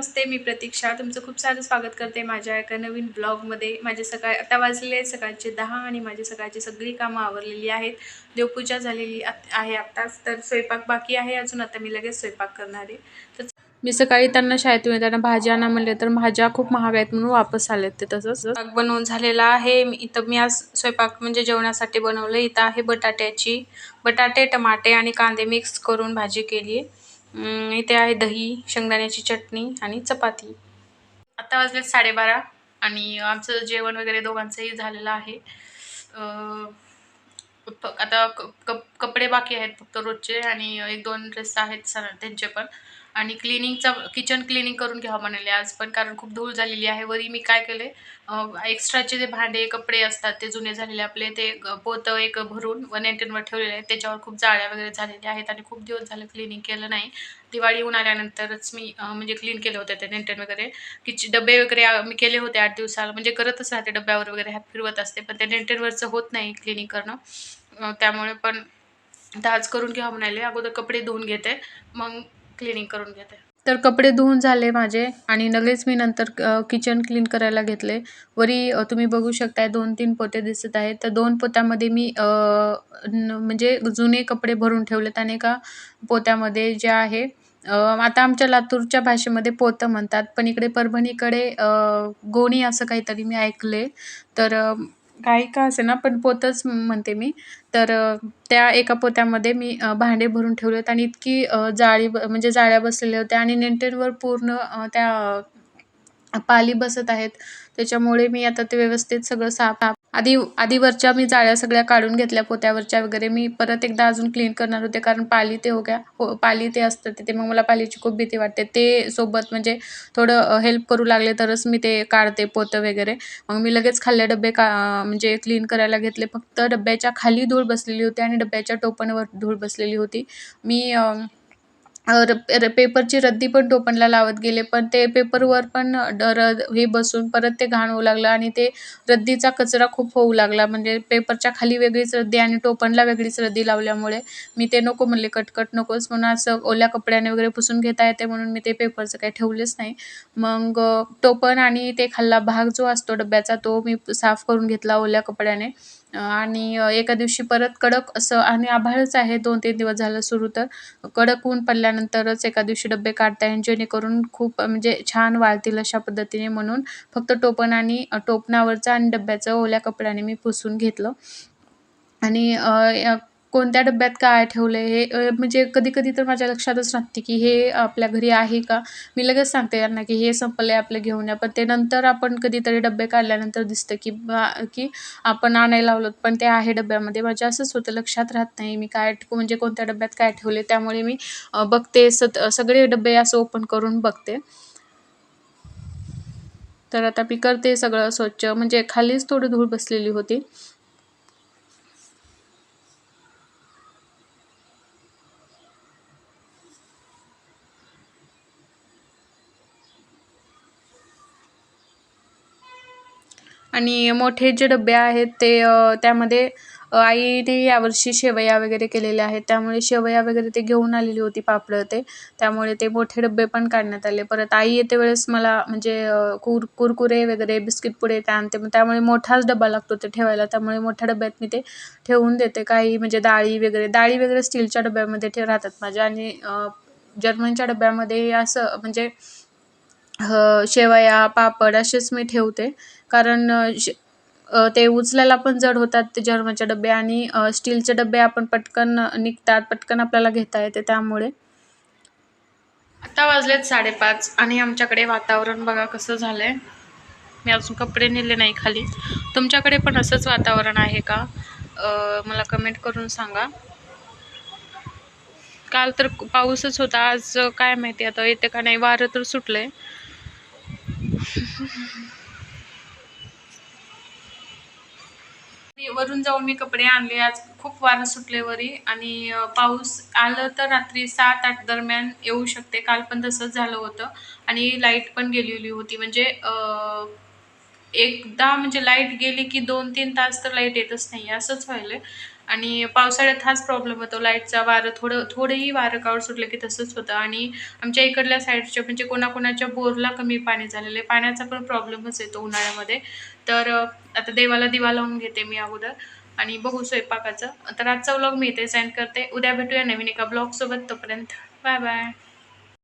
नमस्ते मी प्रतीक्षा. तुमचं खूप सारं स्वागत करते माझ्या एका नवीन ब्लॉगमध्ये. माझे सकाळ आता वाजलेले सकाळचे दहा आणि माझी सकाळची सगळी कामं आवरलेली आहेत. देवपूजा झालेली आहे आत्ताच तर स्वयंपाक बाकी आहे अजून. आता मी लगेच स्वयंपाक करणार आहे. तर मी सकाळी त्यांना शाळेतून येताना भाज्या आणा म्हणले तर भाज्या खूप महाग आहेत म्हणून वापस आलेत ते तसंच. स्वयंपाक बनवून झालेला आहे. इथं मी आज स्वयंपाक म्हणजे जेवणासाठी बनवलं. इथं आहे बटाट्याची बटाटे टमाटे आणि कांदे मिक्स करून भाजी केली आहे. इथे आहे दही शेंगदाण्याची चटणी आणि चपाती. आता वाजले साडेबारा आणि आमचं जेवण वगैरे दोघांचंही झालेलं आहे. आता क- कप कपडे बाकी आहेत फक्त रोजचे आणि एक दोन ड्रेस आहेत सर त्यांचे पण. आणि क्लिनिंगचा किचन क्लिनिंग करून घ्यावं म्हणाले आज पण कारण खूप धूळ झालेली आहे. वरी मी काय केले एक्स्ट्राचे जे भांडे कपडे असतात ते जुने झालेले आपले ते पोतं एक भरून वन एंटेनवर ठेवलेले आहेत. त्याच्यावर खूप जाळ्या वगैरे झालेल्या आहेत आणि खूप दिवस झाले क्लिनिंग केलं नाही. दिवाळी येऊन आल्यानंतरच मी म्हणजे क्लीन केले होते ते नेंटेन वगैरे. किच डबे वगैरे मी केले होते आठ दिवसाला. म्हणजे करतच राहते डब्यावर वगैरे हात फिरवत असते पण ते नेंटेनवरचं होत नाही क्लिनिंग करणं. त्यामुळे पण आता आज करून घ्यावं म्हणाले. अगोदर कपडे धुवून घेते. मग क्लिनिंग करून घेते. तर कपडे धुवून झाले माझे आणि लगेच मी नंतर किचन क्लीन करायला घेतले. वरी तुम्ही बघू शकताय दोन तीन पोते दिसत आहेत. तर दोन पोत्यामध्ये मी म्हणजे जुने कपडे भरून ठेवलेत आणि एका पोत्यामध्ये जे आहे आता आमच्या लातूरच्या भाषेमध्ये पोतं म्हणतात. पण इकडे परभणीकडे गोणी असं काहीतरी मी ऐकले. तर काही का असे ना पण पोतच म्हणते मी. तर त्या एका पोत्यामध्ये मी भांडे भरून ठेवले होते आणि इतकी जाळी ब म्हणजे जाळ्या बसलेल्या होत्या आणि नेंटेनवर पूर्ण त्या पाली बसत आहेत. त्याच्यामुळे मी आता ते व्यवस्थित सगळं साफ आधी आधी वरच्या मी जाळ्या सगळ्या काढून घेतल्या पोत्यावरच्या वगैरे. मी परत एकदा अजून क्लीन करणार होते कारण पाली ते हो गया हो पाली ते असतं तिथे. मग मला पालीची खूप भीती वाटते. ते सोबत म्हणजे थोडं हेल्प करू लागले तरच मी ते काढते पोतं वगैरे. मग मी लगेच खाल्ले डबे का म्हणजे क्लीन करायला घेतले. फक्त डब्याच्या खाली धूळ बसलेली होती आणि डब्याच्या टोपणवर धूळ बसलेली होती. मी र- र- पेपरची रद्दी पण टोपणला लावत गेले पण ते पेपरवर पण ड- र हे बसून परत ते घाण होऊ लागलं आणि ते रद्दीचा कचरा खूप होऊ लागला. म्हणजे पेपरच्या खाली वेगळीच रद्दी आणि टोपणला वेगळीच रद्दी लावल्यामुळे मी ते नको म्हणले कटकट नकोच म्हणून असं ओल्या कपड्याने वगैरे पुसून घेता येते म्हणून मी ते पेपरचं काही ठेवलेच नाही. मग टोपण आणि ते खाल्ला भाग जो असतो डब्याचा तो मी साफ करून घेतला ओल्या कपड्याने. आणि एका दिवशी परत कडक असं आणि आभाळच आहे दोन तीन दिवस झालं सुरू तर कडक ऊन पडल्यानंतरच एका दिवशी डबे काढता येईल जेणेकरून खूप म्हणजे छान वाळतील अशा पद्धतीने म्हणून फक्त टोपण आणि टोपणावरचं आणि डब्याचं ओल्या कपड्याने मी पुसून घेतलं. आणि कोणत्या डब्यात काय ठेवलं आहे हे म्हणजे कधी-कधी तर माझ्या लक्षातच राहते, की हे आपल्या घरी आहे का? मी लगेच सांगते यांना, की हे संपलं आहे आपलं घेऊन या. पण ते नंतर आपण कधीतरी डब्बे काढल्यानंतर दिसतं, की बा की आपण आणायला आलोत पण ते आहे डब्यामध्ये. माझ्या असंच होतं, लक्षात राहत नाही मी काय म्हणजे कोणत्या डब्यात काय ठेवले. त्यामुळे मी बघते सत सगळे डब्बे असं ओपन करून बघते. तर आता मी करते सगळं स्वच्छ. म्हणजे खालीच थोडी धूळ बसलेली होती. आणि मोठे जे डबे आहेत ते त्यामध्ये आईने यावर्षी शेवया वगैरे केलेल्या आहेत. त्यामुळे शेवया वगैरे ते घेऊन आलेली होती पापडं ते. त्यामुळे ते मोठे डबे पण काढण्यात आले. परत आई येते वेळेस मला म्हणजे कुर कुरकुरे वगैरे बिस्किट पुडे ते आणते. मग त्यामुळे मोठाच डबा लागतो ते ठेवायला. त्यामुळे मोठ्या डब्यात मी ते ठेवून देते. काही म्हणजे डाळी वगैरे डाळी वगैरे स्टीलच्या डब्यामध्ये ठेव राहतात माझ्या. आणि जर्मनच्या डब्यामध्ये असं म्हणजे शेवया पापड असेच मी ठेवते. कारण श ते उचलायला पण जड होतात ते जर्मनचे डबे आणि स्टीलचे डबे आपण पटकन निघतात पटकन आपल्याला घेता येते त्यामुळे. आता वाजलेत साडेपाच आणि आमच्याकडे वातावरण बघा कसं झालंय. मी अजून कपडे नेले नाही खाली. तुमच्याकडे पण असंच वातावरण आहे का? मला कमेंट करून सांगा. काल तर पाऊसच होता आज काय माहिती आता येते का नाही वारं तर सुटलंय. वरून जाऊन मी कपडे आणले. आज खूप वारं सुटले वरी आणि पाऊस आलं तर रात्री सात आठ दरम्यान येऊ शकते. काल पण तसंच झालं होतं आणि लाइट पण गेलेली होती. म्हणजे एकदा म्हणजे लाइट गेली की दोन तीन तास तर लाइट येतच नाही. असंच व्हायलं आणि पावसाळ्यात हाच प्रॉब्लेम होतो. लाईटचा वारं थोडं थोडंही वारं कावड सुटलं की तसंच होतं. आणि आमच्या इकडल्या साईडच्या म्हणजे कोणाकोणाच्या बोरला कमी पाणी झालेलं आहे. पाण्याचा पण प्रॉब्लेमच येतो उन्हाळ्यामध्ये. तर आता देवाला दिवा लावून घेते मी अगोदर. आणि बघू स्वयंपाकाचं. तर आजचा व्लॉग मी इथे सेंड करते. उद्या भेटूया नवीन एका ब्लॉगसोबत तोपर्यंत बाय बाय